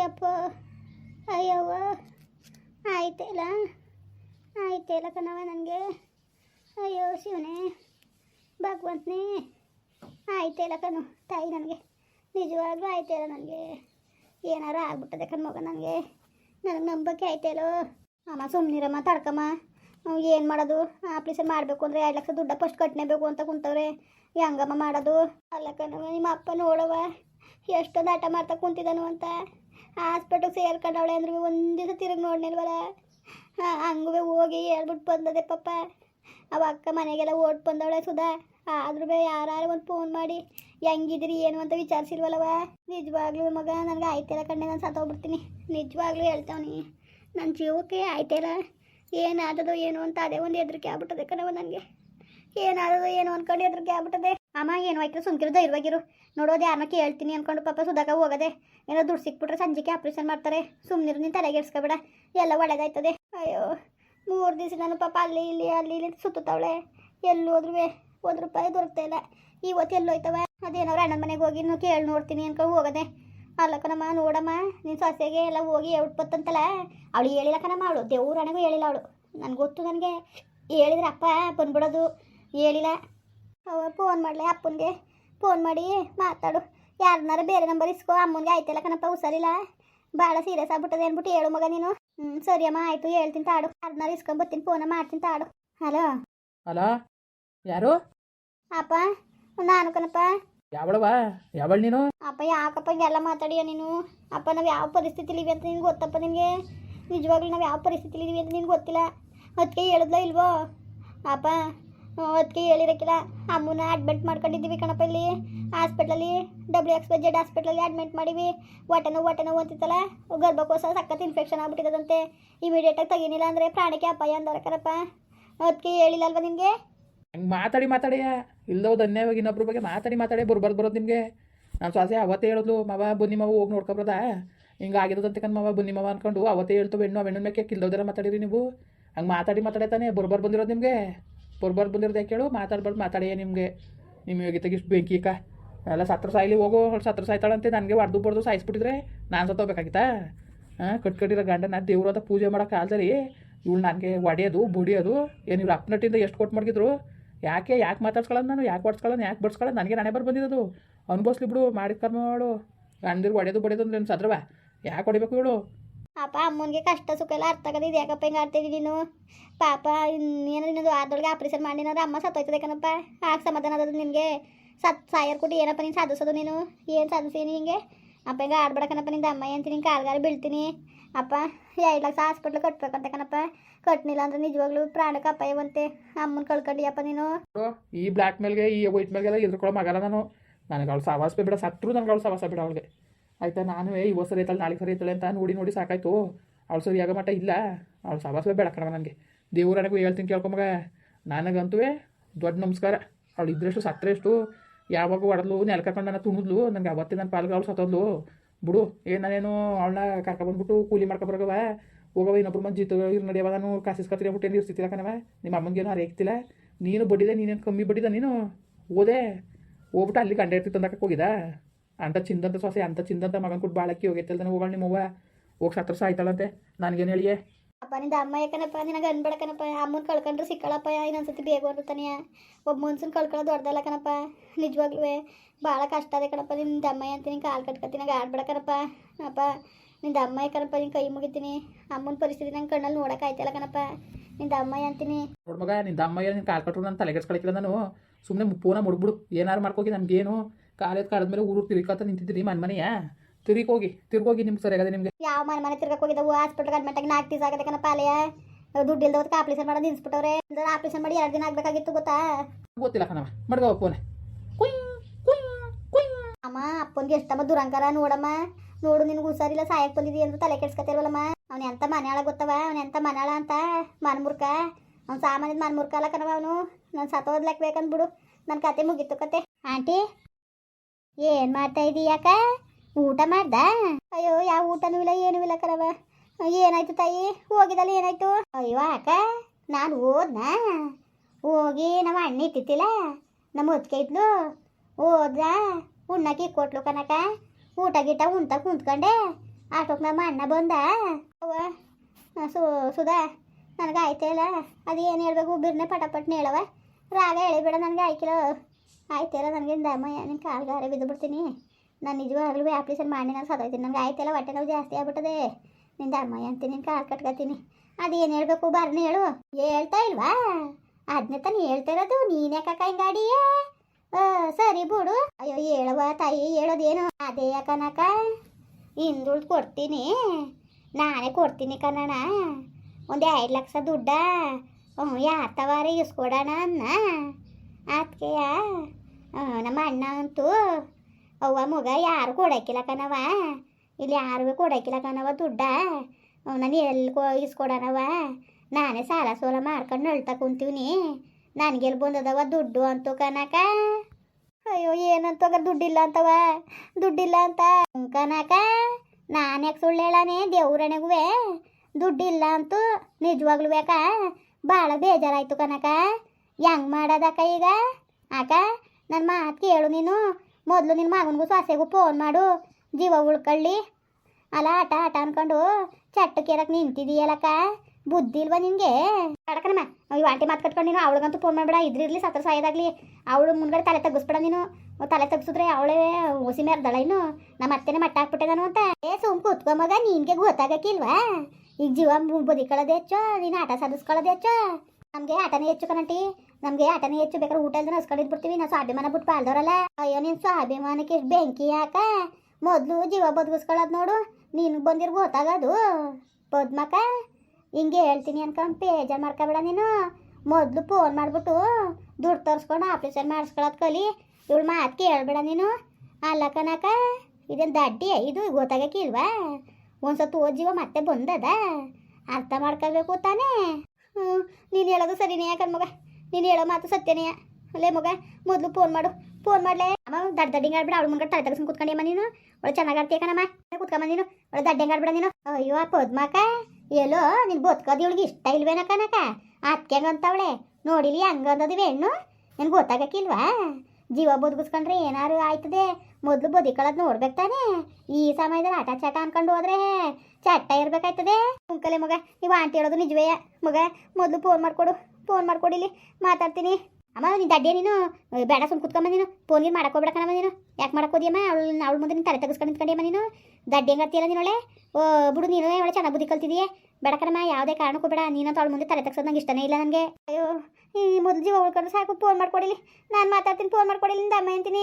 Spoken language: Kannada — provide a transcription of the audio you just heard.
ಅಯ್ಯಪ್ಪ, ಅಯ್ಯವ್ವ. ಆಯ್ತಲ್ಲ ಆಯ್ತಲ್ಲ ಕಣವ ನನಗೆ. ಅಯ್ಯೋ ಶಿವನೇ, ಭಗವಂತನೇ. ಆಯ್ತಲ್ಲ ಕಣು, ತಾಯಿ ನನಗೆ. ನಿಜವಾಗ್ಲೂ ಆಯ್ತಲ್ಲ ನನಗೆ. ಏನಾರ ಆಗ್ಬಿಟ್ಟದೆ ಕಣ್ಮಗ ನನಗೆ. ನನಗೆ ನಂಬಕ್ಕೆ ಆಯ್ತಲ್ಲೋ ಅಮ್ಮ ಸುಮ್ಮನಿರಮ್ಮ ತಡ್ಕಮ್ಮ. ಏನು ಮಾಡೋದು? ಆಪ್ರೇಷನ್ ಮಾಡಬೇಕು ಅಂದರೆ ಎರಡು ಲಕ್ಷ ದುಡ್ಡ ಫಸ್ಟ್ ಕಟ್ಟನೇಬೇಕು ಅಂತ ಕುಂತವ್ರೆ. ಹೆಂಗಮ್ಮ ಮಾಡೋದು? ಅಲ್ಲ ಕಣವ ನಿಮ್ಮ ಅಪ್ಪ ನೋಡವ ಎಷ್ಟೊಂದು ಆಟ ಮಾಡ್ತಾ ಕುಂತಿದ್ದಾನು ಅಂತ. ಹಾಸ್ಪಿಟ್ಲಿಗೆ ಸೇರ್ಕೊಂಡವಳೆ ಅಂದ್ರೆ ಒಂದು ದಿವಸ ತಿರುಗಿ ನೋಡ್ನಿಲ್ವಲ್ಲ? ಹಾಂ, ಹಂಗೂ ಹೋಗಿ ಹೇಳ್ಬಿಟ್ಟು ಬಂದದೆ ಪಪ್ಪ ಅವ ಅಕ್ಕ ಮನೆಗೆಲ್ಲ ಓಟ್ ಬಂದವಳೆ ಸುಧಾ. ಆದ್ರೂ ಯಾರು ಒಂದು ಫೋನ್ ಮಾಡಿ ಹೆಂಗಿದ್ರಿ ಏನು? ಅಂತ ವಿಚಾರಿಸಿಲ್ವಲ್ಲವ? ನಿಜವಾಗ್ಲೂ ಮಗ, ನನಗೆ ಆಯ್ತಿಲ್ಲ ಕಣ್ಣೆ, ನಾನು ಸತ್ತೋಗ್ಬಿಡ್ತೀನಿ. ನಿಜವಾಗ್ಲೂ ಹೇಳ್ತಾವನಿ ನನ್ನ ಜೀವಕ್ಕೆ ಆಯ್ತಿಲ್ಲ ಏನಾದದೋ ಏನು ಅಂತ ಅದೇ ಒಂದು ಹೆದರಿಕೆ ಆಗ್ಬಿಟ್ಟದೆ ಕಣವ ನನಗೆ ಏನಾದದೋ ಏನು ಅಂದ್ಕೊಂಡು ಹೆದರಿಕೆ ಆಗ್ಬಿಟ್ಟದೆ. ಅಮ್ಮ, ಏನು ಆಯ್ತು ಸುಮ್ಕಿರು, ಧೈರ್ಯವಾಗಿರು. ನೋಡೋದು ಯಾರನ್ನ ಕೇಳ್ತೀನಿ ಅನ್ಕೊಂಡು ಪಾಪ ಸುಧಾಕ ಹೋಗದೆ. ಏನೋ ದುಡ್ಡು ಸಿಕ್ಬಿಟ್ರೆ ಸಂಜೆಗೆ ಆಪ್ರೇಷನ್ ಮಾಡ್ತಾರೆ. ಸುಮ್ಮನಿರು ನೀನು ತಲೆಗೆಡ್ಸ್ಕೊಬೇಡ ಎಲ್ಲ ಒಳ್ಳೇದಾಯ್ತದೆ ಅಯ್ಯೋ, ಮೂರು ದಿವಸ ನಾನು ಪಾಪ ಅಲ್ಲಿ ಇಲ್ಲಿ ಅಲ್ಲಿ ಇಲ್ಲಿ ಸುತ್ತವಳೆ ಎಲ್ಲಿ ಹೋದ್ರೂ ಒಂದು ರೂಪಾಯಿ ದೊರಕ್ತಾ ಇಲ್ಲ. ಇವತ್ತು ಎಲ್ಲೋಯ್ತವ ಅದೇನವ್ರ ಅಣ್ಣನ ಮನೆಗೆ ಹೋಗಿ ನೀವು ಕೇಳಿ ನೋಡ್ತೀನಿ ಅನ್ಕೊಂಡು ಹೋಗದೆ. ಅಲ್ಲ ಕಣಮ್ಮ, ನೋಡಮ್ಮ ನಿನ್ನ ಸೊಸೆಗೆ ಎಲ್ಲ ಹೋಗಿ ಹೇಳ್ಬತ್ತಂತಲ್ಲ ಅವಳು ಹೇಳಿಲ್ಲ ಕಣಮ್ಮ ಅವಳು. ದೇವ್ರ ಅಣ್ಣಗೂ ಹೇಳಿಲ್ಲ ಅವಳು. ನನಗೆ ಗೊತ್ತು ನನಗೆ. ಹೇಳಿದ್ರೆ ಅಪ್ಪ ಬಂದ್ಬಿಡೋದು. ಹೇಳಿಲ್ಲ. ಅವ ಫೋನ್ ಮಾಡಲೆ ಅಪ್ಪನಿಗೆ. ಫೋನ್ ಮಾಡಿ ಮಾತಾಡು. ಯಾರನ್ನಾರ ಬೇರೆ ನಂಬರ್ ಇಸ್ಕೋ. ಅಮ್ಮನಿಗೆ ಆಯ್ತಲ್ಲ ಕಣಪ್ಪ ಹುಷಾರಿಲ್ಲ. ಭಾಳ ಸೀರಿಯಸ್ ಆಗ್ಬಿಟ್ಟದೆ ಅಂದ್ಬಿಟ್ಟು ಹೇಳು ಮಗ ನೀನು. ಹ್ಞೂ ಸರಿ ಅಮ್ಮ ಆಯಿತು ಹೇಳ್ತೀನಿ ತಾಡು. ಯಾರನ್ನಾರು ಇಸ್ಕೊಂಬತ್ತೀನಿ ಫೋನ ಮಾಡ್ತೀನಿ ತಾಡು. ಹಲೋ ಹಲೋ ಯಾರು? ಅಪ್ಪ ನಾನು ಕಣಪ್ಪ. ಯಾವಳವಾ ಯಾವಳ ನೀನು? ಅಪ್ಪ ಯಾಕಪ್ಪ ಎಲ್ಲ ಮಾತಾಡಿಯ ನೀನು? ಅಪ್ಪ ನಾವು ಯಾವ ಪರಿಸ್ಥಿತಿಲಿ ಇವಿ ಅಂತ ನಿನ್ಗೆ ಗೊತ್ತಪ್ಪ ನಿನಗೆ ನಿಜವಾಗ್ಲೂ ನಾವು ಯಾವ ಪರಿಸ್ಥಿತಿಲಿ ಇದೀವಿ ಅಂತ ನಿನ್ಗೆ ಗೊತ್ತಿಲ್ಲ. ಅದಕ್ಕೆ ಹೇಳಿದ್ಲ ಇಲ್ವೋ? ಅಪ್ಪ ಅದಕ್ಕೆ ಹೇಳಿರಕ್ಕಿಲ್ಲ. ಅಮ್ಮನ ಅಡ್ಮಿಟ್ ಮಾಡ್ಕೊಂಡಿದ್ದೀವಿ ಕಣಪ್ಪ ಇಲ್ಲಿ. ಹಾಸ್ಪಿಟ್ಲಲ್ಲಿ ಡಬ್ಲ್ಯೂ ಎಕ್ಸ್ ಜೆಡ್ ಹಾಸ್ಪಿಟ್ಲಲ್ಲಿ ಅಡ್ಮಿಟ್ ಮಾಡಿವಿ. ಒಟ್ಟೆ ನೋವು ಅಂತಿತ್ತಲ್ಲ. ಗರ್ಭಕೋಶ ಸಖತ್ ಇನ್ಫೆಕ್ಷನ್ ಆಗ್ಬಿಟ್ಟಿದಂತೆ ಇಮಿಡಿಯೇಟಾಗಿ ತೆಗೀನಿಲ್ಲ ಅಂದರೆ ಪ್ರಾಣಕ್ಕೆ ಅಪಾಯ ಅಂದರ ಕಣಪ್ಪ. ಅದಕ್ಕೆ ಹೇಳಿಲ್ಲ ಅಲ್ವಾ ನಿಮಗೆ ಹಂಗೆ ಮಾತಾಡಿ ಮಾತಾಡಿಯ ಇಲ್ಲದೋ ಧನ್ಯವಾಗಿ ಇನ್ನೊಬ್ರ ಬಗ್ಗೆ ಮಾತಾಡಿ ಮಾತಾಡಿ. ಬರ್ಬಾರ್ದು ಬರೋದು ನಿಮಗೆ. ನಾನು ಸ್ವಾಸೆ ಅವತ್ತೇ ಹೇಳಿದ್ಲು, ಮಾವ ಬನ್ನಿ ಮಾವ ಹೋಗಿ ನೋಡ್ಕೊಬ್ರದ ಹಿಂಗೆ ಆಗಿರೋದಂತೆ ಕಂದು ಮಾವ, ಬನ್ನಿ ಮಾವ ಅಂದ್ಕೊಂಡು ಅವತ್ತೇ ಹೇಳ್ತು, ಹೆಣ್ಣು ಹೆಣ್ಣು ಮೇಲೆ ಕಿಲ್ದವ್ದೆಲ್ಲ ಮಾತಾಡಿರಿ ನೀವು. ಹಂಗೆ ಮಾತಾಡಿ ಮಾತಾಡಿ ತಾನೇ ಬರ್ಬಾರ್ದು ಬಂದಿರೋದು ನಿಮಗೆ. ಬರ್ಬಾರ್ದು ಬಂದಿರೋದು ಯಾಕೆ ಹೇಳು ಮಾತಾಡ್ಬಾರ್ದು ಮಾತಾಡಿ, ನಿಮಗೆ ನಿಮ್ಮ ಯೋಗಿ ತೆಗಿಸ್ ಬೆಂಕಿ ಕಾ ಎಲ್ಲ ಸತ್ರ ಸಾಯ್ಲಿ ಹೋಗೋ ಸತ್ರ ಸಾಯ್ತಾಳಂತೆ, ನನಗೆ ಹೊಡೆದು ಬಡ್ದು ಸಾಯಿಸ್ಬಿಟ್ಟಿದ್ರೆ ನಾನು ಸತ್ತೋಗ್ಬೇಕಾಗಿತ್ತಾ ಹಾಂ ಕಟ್ಕಟ್ಟಿರೋ ಗಂಡನ ದೇವ್ರದ ಪೂಜೆ ಮಾಡೋ ಕಾಲದಲ್ಲಿ ಇವಳು ನನಗೆ ಒಡೆಯೋದು, ಬುಡಿಯೋದು. ಏನು ಇವ್ರು ಅಪ್ಪನಟ್ಟಿಂದ ಎಷ್ಟು ಕೊಟ್ಟು ಮಾಡಿದ್ರು ಯಾಕೆ ಯಾಕೆ ಮಾತಾಡ್ಸ್ಕೊಳ್ಳೋದು ನಾನು? ಯಾಕೆ ಬಡ್ಸ್ಕೊಳ್ಳೋದು ಯಾಕೆ ಬಡ್ಸ್ಕೊಳ್ಳೋದು ನನಗೆ ನಾನೇ ಬರ್ ಬಂದಿದ್ದು ಅನುಭವಿಸ್ಲಿ ಬಿಡು, ಮಾಡಿದ ಕರ್ಮ ಮಾಡು. ಗಂಡಿರು ಒಡೆಯೋದು, ಬಡಿಯೋದು ಅಂದ್ರೆ ಸದ್ರವ? ಯಾಕೆ ಹೊಡಿಬೇಕು ಇವಳು? ಪಾಪ ಅಮ್ಮನಿಗೆ ಕಷ್ಟ ಸುಖ ಎಲ್ಲ ಅರ್ಥ ಆಗದೆ ಇದು. ಯಾಕಪ್ಪ ಹಿಂಗೆ ಆಡ್ತಿದ್ದಿ ನೀನು? ಪಾಪ ಇನ್ನೇನು ನಿನ್ನದು ಆದೊಳಗೆ ಆಪ್ರೇಷನ್ ಮಾಡಿನಾದ್ರೆ ಅಮ್ಮ ಸತ್ತೋಯ್ತದೆ ಕಣಪ್ಪ. ಆಗ ಸಮಾಧಾನ ಅದ ನಿನಗೆ. ಸತ್ ಸಾಯರ್ ಕೊಟ್ಟು ಏನಪ್ಪ ನೀನು ಸಾಧಿಸೋದು ನೀನು? ಏನು ಸಾಧಿಸೀನಿ ಹಿಂಗೆ? ಅಪ್ಪ ಹಿಂಗೆ ಆಡ್ಬೇಡ ನಿಂದ ಅಮ್ಮ ಅಂತ ನಿಂಗೆ ಕಾಲ್ಗಾರ ಬೀಳ್ತೀನಿ. ಅಪ್ಪ ಎರಡು ಲಕ್ಷ ಹಾಸ್ಪಿಟ್ಲ್ ಕಟ್ಬೇಕಂತ ಕಣಪ್ಪ. ಕಟ್ನಿಲ್ಲ ಅಂದ್ರೆ ನಿಜವಾಗ್ಲೂ ಪ್ರಾಣಕ್ಕೆ ಅಪಾಯವಂತೆ. ಅಮ್ಮನ ಕಳ್ಕೊಂಡಿಯಪ್ಪ ನೀನು. ಈ ಬ್ಲ್ಯಾಕ್ ಮೇಲ್ಗೆ ಈ ವೈಟ್ ಮೇಲ್ಗೆಲ್ಲ ಎದುರುಕೊಳ್ಳೋ ಮಗಲ್ಲ ನಾನು. ನನಗೆ ಅವಳು ಸವಾಸ ಬಿಡ, ಸತ್ರು ನನಗೆ ಅವಳು ಸವಾಸ ಬಿಡ ಅವಳಿಗೆ. ಆಯ್ತಾ, ನಾನು ಏ ಇವತ್ತು ಸರಿ ಐತಲ್ಲ ನಾಳೆ ಸರಿ ಐತಲ್ಲ ಅಂತ ನೋಡಿ ನೋಡಿ ಸಾಕಾಯ್ತು. ಅವಳು ಸರಿ ಆಗೋ ಮಟ್ಟ ಇಲ್ಲ. ಅವಳು ಸವಾಸ ಬೇಡ ಕಣವ ನನಗೆ. ದೇವ್ರು ನನಗೂ ಹೇಳ್ತೀನಿ ಕೇಳ್ಕೊಂಬಗ ನನಗಂತೂ ದೊಡ್ಡ ನಮಸ್ಕಾರ. ಅವಳು ಇದ್ರೆಷ್ಟು, ಸತ್ರೆಷ್ಟು. ಯಾವಾಗ ಹೊಡೆದ್ಲು ನೆಲ ಕರ್ಕೊಂಡು ನಾನು ತುಣಿದ್ಲು. ನನಗೆ ಅವತ್ತೇ ನನ್ನ ಪಾಲ್ಗೆ ಅವಳು ಸತ್ತೋದ್ಲು. ಬಿಡು, ಏ, ನಾನೇನು ಅವಳನ್ನ ಕರ್ಕೊಬಂದ್ಬಿಟ್ಟು ಕೂಲಿ ಮಾಡ್ಕೊಬರಗವ ಹೋಗವ ಇನ್ನೊಬ್ರು ಮಂದಿ ಜೀತ ಇರ್ ನಡೆಯವ ನಾನು ಕಾಸಿಸ್ಕತ್ರಿ ಬಿಟ್ಟು ಏನು ಇರ್ತಿತ್ತಿಲ್ಲ ಕಣವ ನಿಮ್ಮ ಅಮ್ಮನಿಗೇನು ಅರಿಯಕ್ತಿಲ್ಲ ನೀನು ಬಡ್ಡಿದೆ, ನೀನೇನು ಕಮ್ಮಿ ಬಡ್ಡಿದೆ, ನೀನು. ಓದೆ ಹೋಗ್ಬಿಟ್ಟು ಅಲ್ಲಿ ಗಂಡ ಇರ್ತಿ, ತಂದಕ್ಕೆ ಹೋಗಿದ ಅಂತ ಚಿಂದಂತ ಸೊಸೆ ಅಂತ ಚಿಂದಂತ ಮಗನ ಕೊಟ್ಟು ಬಾಳಕ್ಕಿ ಹೋಗೈತಲ್ದಾನೆ ಹೋಗೋಣ ನಿಮ್ಮವ್ವ. ಹೋಗಿ ಸತ್ರ ಸಾಯ್ತಾಳಂತೆ. ನನಗೇನು ಹೇಳಿಯೇ? ಅಪ್ಪ ನಿಂದ ಅಮ್ಮ ಯಾಕನಪ್ಪ? ನಿನಗೆ ಅನ್ಬೇಡ ಕಣಪ್ಪ ಅಮ್ಮನ ಕಳ್ಕೊಂಡ್ರೆ ಸಿಕ್ಕಳಪ್ಪ. ಇನ್ನೊಂದ್ಸತಿ ಬೇಗ ಬರ್ತಾನೆ. ಒಬ್ಬ ಮನ್ಸನ್ ಕಳ್ಕೊಳ್ಳೋದು ದೊಡ್ಡದಲ್ಲ ಕಣಪ್ಪ. ನಿಜವಾಗ್ಲೂ ಭಾಳ ಕಷ್ಟ ಅದೇ ಕಣಪ್ಪ. ನಿಂದ ಅಮ್ಮ ಅಂತೀನಿ ಕಾಲು ಕಟ್ಕೊತೀನಿ ನಂಗೆ ಆಡ್ಬೇಡ ಕಣಪ್ಪ ಅಪ್ಪ ನಿಂದ ಅಮ್ಮ ಕಣಪ್ಪ ನಿನ್ನ ಕೈ ಮುಗಿತೀನಿ. ಅಮ್ಮನ ಪರಿಸ್ಥಿತಿ ನಂಗೆ ಕಣ್ಣಲ್ಲಿ ನೋಡಕ್ಕೆ ಆಯ್ತಲ್ಲ ಕಣಪ್ಪ. ನಿಂದ ಅಮ್ಮ ಅಂತೀನಿ. ನೋಡ್ ಮಗ ನಿಂದ ಅಮ್ಮ ಏನು ಕಾಲು ಕಟ್ಟರು ನಾನು ತಲೆಗೆಡ್ಸ್ಕೊಳಕಿಲ್ಲ ನಾನು. ಸುಮ್ಮನೆ ಫೋನ ಮುಡ್ಬಿಡು. ಏನಾರು ಮಾಡ್ಕೋಗಿ ನಮ್ಗೇನು. ಕಾಲೇಜ್ ಮೇಲೆ ಊರು ತಿರ್ಕಾತ ನಿಂತಿದ್ರಿ ಮನೆ ಮನೆಯ. ತಿರುಗಿ ಹೋಗಿ ತಿರ್ಗೋಗಿ ನಿಮ್ಗೆ ಸರಿಯಾಗದೆ ನಿಮಗೆ. ಯಾವ ಮನೆ ಮನೆ ತಿರ್ಗಕ್ಕೆ ಹೋಗಿದ್ದವು? ಹಾಸ್ಪಿಟ್ಲ್ಗೆ ಅಡ್ಮಿಟ್ ಆಗಿ ನಾಲ್ಕು ದಿವಸ ಆಗದೆ ಕಣಪ್ಪ ಅಲೆಯ ದುಡ್ಡು ಇಲ್ದವತ್ತು ಆಪ್ರೇಷನ್ ಮಾಡೋದು ನಿಲ್ಸ್ಬಿಟ್ಟವ್ರೆ ಆಪ್ರೇಷನ್ ಮಾಡಿ ಎರಡು ದಿನ ಆಗ್ಬೇಕಾಗಿತ್ತು ಗೊತ್ತಾ? ಗೊತ್ತಿಲ್ಲ ಕಣವ ಮಡ್ಗವ ಫೋನ್ ಕುಯ್ ಕುಯ್ ಕುಯ್. ಅಮ್ಮ ಅಪ್ಪನಿಗೆ ಎಷ್ಟಮ್ಮ ದುರಂಕಾರ ನೋಡಮ್ಮ. ನೋಡು ನಿನ್ಗೆ ಹುಷಾರಿಲ್ಲ ಸಾಯಕ್ ಬಂದಿದಿ ಅಂತ ತಲೆ ಕೆಡ್ಸ್ಕೊತಿರ್ವಲ್ಲಮ್ಮ. ಅವ್ನು ಎಂತ ಮನೆಯಾಳ ಗೊತ್ತವ ಅವ್ನು ಎಂತ ಮನೆಯಾಳ ಅಂತ? ಮನ್ಮುರ್ಕ ಅವ್ನು ಸಾಮಾನ್ಯದ ಮನ್ಮುರ್ಕ ಅಲ್ಲ ಕಣವ ಅವನು. ನಾನು ಸತ್ತೋದ್ಲಕ್ ಬೇಕಂದ್ಬಿಡು. ನನ್ನ ಕತೆ ಮುಗೀತು ಕತೆ. ಆಂಟಿ ಏನು ಮಾಡ್ತಾ ಇದೀಯಾಕ ಊಟ ಮಾಡ್ದ? ಅಯ್ಯೋ, ಯಾವ ಊಟನೂ ಇಲ್ಲ, ಏನೂ ಇಲ್ಲ ಕರವ ಏನಾಯ್ತು ತಾಯಿ? ಹೋಗಿದಲ್ಲ ಏನಾಯ್ತು? ಅಯ್ಯೋ, ಅಕ್ಕ, ನಾನು ಓದ್ನ ಹೋಗಿ ನಮ್ಮ ಅಣ್ಣ ಇತ್ತಿತ್ತಿಲ್ಲ ನಮ್ಮ ಹೊತ್ಕೆ ಇದ್ಲು? ಓದ ಉಣ್ಣಕ್ಕೆ ಕೊಟ್ಲು ಕನಕ ಊಟ ಗೀಟ ಉಣ್ತ ಕುಂತ್ಕೊಂಡೆ. ಆಟೋಕ್ ನಮ್ಮ ಅಣ್ಣ ಬಂದ. ಅವ ಸು, ಸುಧಾ ನನಗೆ ಆಯ್ತಲ್ಲ ಅದು ಏನು ಹೇಳ್ಬೇಕು? ಬಿರ್ನೆ ಪಟಪಟ್ನೆ ಹೇಳವ ರಾಗ ಹೇಳಿಬಿಡ, ನನಗೆ ಆಯ್ಕಿಲ್ಲ. ಆಯ್ತಲ್ಲ ನನಗೆ ದಮ್ಮಯ್ಯ ನಿನ್ನ ಕಾಲ್ಗಾರೆ ಬಿದ್ದು ಬಿಡ್ತೀನಿ. ನಾನು ನಿಜವಾಗ್ಲೂ ಅಪ್ಲಿಕೇಶನ್ ಮಾಡಿ ನಾನು ಸದೋಯ್ತೀನಿ ನನಗೆ ಆಯ್ತಲ್ಲ ಹೊಟ್ಟೆ ಜಾಸ್ತಿ ಆಗ್ಬಿಟ್ಟದೆ. ನಿನ್ನ ದಮ್ಮಯ್ಯ ಅಂತೀನಿ ನಿನ್ನ ಕಾಲು ಕಟ್ಕೊತೀನಿ. ಅದೇನು ಹೇಳ್ಬೇಕು ಬರ್ನಿ ಹೇಳು. ಹೇಳ್ತಾ ಇಲ್ವಾ? ಅದನ್ನೇ ತಾನು ಹೇಳ್ತಾ ಇರೋದು. ನೀನೇ ಕಾಕ ಹಿಂಗಾಡಿಯ ಸರಿ ಬಿಡು. ಅಯ್ಯೋ, ಹೇಳುವ ತಾಯಿ, ಹೇಳೋದೇನು? ಅದೇ ಕನಕ ಹಿಂದುಳ್ದು ಕೊಡ್ತೀನಿ. ನಾನೇ ಕೊಡ್ತೀನಿ ಕನ್ನಡ. ಒಂದು ಎರಡು ಲಕ್ಷ ದುಡ್ಡ? ಹ್ಞೂ ಯಾತವಾರ ಇಸ್ಕೊಡೋಣ ಅನ್ನ? ಅದಕ್ಕೆಯ ನಮ್ಮ ಅಣ್ಣ ಅಂತೂ ಅವ್ವ ಮಗ ಯಾರು ಕೊಡಕ್ಕಿಲ್ಲ ಕಣವ ಇಲ್ಲಿ ಯಾರು ಭೀ ಕೊಡಕ್ಕಿಲ್ಲ ಕಣವ ದುಡ್ಡ. ನಾನು ಎಲ್ಲಿ ಕೊ ಇಸ್ಕೊಡನವ ನಾನೇ ಸಾಲ ಸೋಲ ಮಾಡ್ಕೊಂಡು ನಳ್ತಾ ಕುಂತೀವ್ನಿ. ನನಗೆಲ್ಲಿ ಬಂದದವ ದುಡ್ಡು ಅಂತೂ ಕನಕ ಅಯ್ಯೋ ಏನಂತವಾಗ ದುಡ್ಡಿಲ್ಲ ಅಂತವ? ದುಡ್ಡಿಲ್ಲ ಅಂತ ಕನಕ ನಾನು ಯಾಕೆ ಸುಳ್ಳು ಹೇಳಾನೆ? ದುಡ್ಡಿಲ್ಲ ಅಂತೂ ನಿಜವಾಗ್ಲೂ ಬೇಕಾ ಭಾಳ ಬೇಜಾರಾಯ್ತು ಕನಕ ಹೆಂಗೆ ಮಾಡೋದಕ್ಕ ಈಗ? ಅಕ್ಕ ನನ್ನ ಮಾತು ಕೇಳು ನೀನು. ಮೊದಲು ನಿನ್ನ ಮಗನಿಗೂ ಸೊಸೆಗೂ ಫೋನ್ ಮಾಡು. ಜೀವ ಉಳ್ಕೊಳ್ಳಿ. ಅಲ್ಲ, ಆಟ ಆಟ ಅನ್ಕೊಂಡು ಚಟ್ಟಕ್ಕೇರಕ್ಕೆ ನಿಂತಿದೀಯಲ್ಲಕ್ಕ ಬುದ್ಧಿ ಇಲ್ವಾ ನಿನಗೆ? ಕಡಕನಮ್ಮ ಈ ವಾಂಟಿ ಮಾತು ಕಟ್ಕೊಂಡು ನೀನು ಅವಳಿಗಂತೂ ಫೋನ್ ಮಾಡಬೇಡ. ಇದ್ರಿರ್ಲಿ ಸತ್ರ ಸಾಯದಾಗ್ಲಿ. ಅವಳು ಮುಂದ್ಗಡೆ ತಲೆ ತಗ್ಗಿಸ್ಬೇಡ ನೀನು. ತಲೆ ತಗ್ಸಿದ್ರೆ ಅವಳೇ ಹುಸಿ ಮೇರ್ದಳ ಇನ್ನು. ನಮ್ಮ ಅತ್ತೆನೇ ಮಟ್ಟ ಹಾಕ್ಬಿಟ್ಟೆ ಅಂತ. ಏ, ಸುಮ್ ಕೂತ್ಕೊ ಮಗ, ನಿನ್ಗೆ ಗೊತ್ತಾಗಕ್ಕಿಲ್ವಾ ಈಗ ಜೀವ ಬದುಕೊಳ್ಳೋದೇ ಹೆಚ್ಚೋ ನೀನು ಆಟ ಸಾಧಿಸ್ಕೊಳ್ಳೋದೇ ಹೆಚ್ಚು ನಮಗೆ ಆಟನೇ ಹೆಚ್ಚು ಕಣಂಟಿ. ನಮಗೆ ಆಟನೇ ಹೆಚ್ಚು ಬೇಕಾದ್ರೆ ಊಟ ಇಲ್ದ್ರೆ ನಸ್ಕೊಂಡಿದ್ ಬಿಡ್ತೀವಿ ನಾವು ಸ್ವಾಭಿಮಾನ ಬಿಟ್ಟು ಪಾಲ್ದವ್ರಲ್ಲ ಅಯ್ಯೋ, ನೀನು ಸ್ವಾಭಿಮಾನಕ್ಕೆ ಎಷ್ಟು ಬೆಂಕಿ ಯಾಕ? ಮೊದಲು ಜೀವ ಬದುಕಿಸ್ಕೊಳ್ಳೋದು ನೋಡು. ನೀನು ಬಂದಿರ್ ಗೊತ್ತಾಗದು. ಪದ್ಮಕ ಹಿಂಗೆ ಹೇಳ್ತೀನಿ ಅನ್ಕೊಂಡು ಬೇಜಾರು ಮಾಡ್ಕೊಬೇಡ ನೀನು. ಮೊದಲು ಫೋನ್ ಮಾಡಿಬಿಟ್ಟು ದುಡ್ಡು ತರಿಸ್ಕೊಂಡು ಆಪ್ರೇಷನ್ ಮಾಡಿಸ್ಕೊಳ್ಳೋದು ಕಲಿ. ಇವಳು ಮಾತು ಕೇಳಬೇಡ ನೀನು. ಅಲ್ಲ ಕನಕ ಇದೇನು ದಡ್ಡಿ? ಇದು ಗೊತ್ತಾಗಕ್ಕಿಲ್ವಾ ಒಂದ್ಸತ್ತು ಓದ್ ಜೀವ ಮತ್ತೆ ಬಂದದ. ಅರ್ಥ ಮಾಡ್ಕೋಬೇಕು ತಾನೇ. ನೀನು ಹೇಳೋದು ಸರಿನೇ ಯಾಕನ್ ಮಗ. ನೀನು ಹೇಳೋ ಮಾತು ಸತ್ಯನೇ. ಅಲ್ಲೇ ಮಗ, ಮೊದಲು ಫೋನ್ ಮಾಡು. ಫೋನ್ ಮಾಡ್ಲೆ. ಅಮ್ಮ, ದಡ್ಡ ದಡ್ಡಿಂಗ್ ಆಡ್ಬಿಡ. ಅವಳು ಮುಂದೆ ತಲೆ ತಗಸ್ಕೊಂಡು ಕುತ್ಕೊಂಡೇಮ್ಮ ನೀನು? ಒಳ್ಳೆ ಚೆನ್ನಾಗಿ ಆಡ್ತೀಯ ಕಣಮ್ಮ? ಕುತ್ಕೊಂಬ ನೀನು. ಒಳ್ಳೆ ದಡ್ಡಿಂಗ್ ಆಡ್ಬಿಡ ನೀನು. ಅಯ್ಯೋ ಪದ್ಮಕ ಎಲ್ಲೋ, ನೀನು ಬದುಕೋದು ಇವಳಿಗೆ ಇಷ್ಟ ಇಲ್ವೇನ ಕನಕ ಅದಕ್ಕೆ ಅವಳೆ. ನೋಡಿಲಿ ಹಂಗಂದದಿವೆ ಹೆಣ್ಣು. ನಿನ್ಗೆ ಗೊತ್ತಾಗಕ್ಕಿಲ್ವಾ? ಜೀವ ಬದುಕಿಸ್ಕೊಂಡ್ರೆ ಏನಾರು ಆಯ್ತದೆ. ಮೊದಲು ಬದುಕೊಳ್ಳೋದು ನೋಡ್ಬೇಕು ತಾನೇ? ಈ ಸಮಯದಲ್ಲಿ ಆಟ ಚಾಟ ಅನ್ಕೊಂಡು ಹೋದ್ರೆ ಚಟ್ಟ ಇರ್ಬೇಕಾಯ್ತದೆ. ಕುಂಕಲೆ ಮಗ, ನೀವು ಆಂಟಿ ಹೇಳೋದು ನಿಜವೇ? ಮಗ, ಮೊದಲು ಫೋನ್ ಮಾಡ್ಕೊಡು ಫೋನ್ ಮಾಡ್ಕೊಡಿಲಿ ಮಾತಾಡ್ತೀನಿ. ಅಮ್ಮ, ನೀನು ದಡ್ಡೆ ನೀನು? ಬೇಡ ಸುಮ್ ಕುತ್ಕೊಂಬ ನೀನು. ಫೋನ್ ಗೀನ್ ಮಾಡಕ್ ಹೋಗ್ಬೇಡ ಕಣಮ್ಮ ನೀನು. ಯಾಕೆ ಮಾಡಕ್ ಹೋದಿಯಮ್ಮ? ಅವಳು, ಅವಳ ಮುಂದೆ ನೀನು ತಲೆ ತೆಗೆಸ್ಕೊಂಡು ನಿಂತ್ಕೊಂಡಿಯಮ್ಮ ನೀನು. ದಡ್ಡೆ ಹೆಂಗತ್ತಿಯಲ್ಲ ನೀನೊಳೆ? ಓ, ಬಿಡು, ನೀನು ಒಳ್ಳೆ ಚೆನ್ನಾಗಿ ಬುದ್ಧಿ ಕಲ್ತಿದೀಯ. ಬೇಡಕನಮ್ಮ ಯಾವುದೇ ಕಾರಣಕ್ಕೂ ಬೇಡ. ನೀನಂತ ಅವಳ ಮುಂದೆ ತಲೆ ತೆಗ್ಸೋದು ನಂಗೆ ಇಷ್ಟನೇ ಇಲ್ಲ ನನಗೆ. ಅಯ್ಯೋ, ಈ ಮೊದಲು ಜೀವ ಉಳ್ಕೊಂಡು ಸಾಕು ಫೋನ್ ಮಾಡ್ಕೊಡಿಲಿ ನಾನು ಮಾತಾಡ್ತೀನಿ ಫೋನ್ ಮಾಡ್ಕೊಡಿಲಿ ಅಮ್ಮ ಅಂತೀನಿ.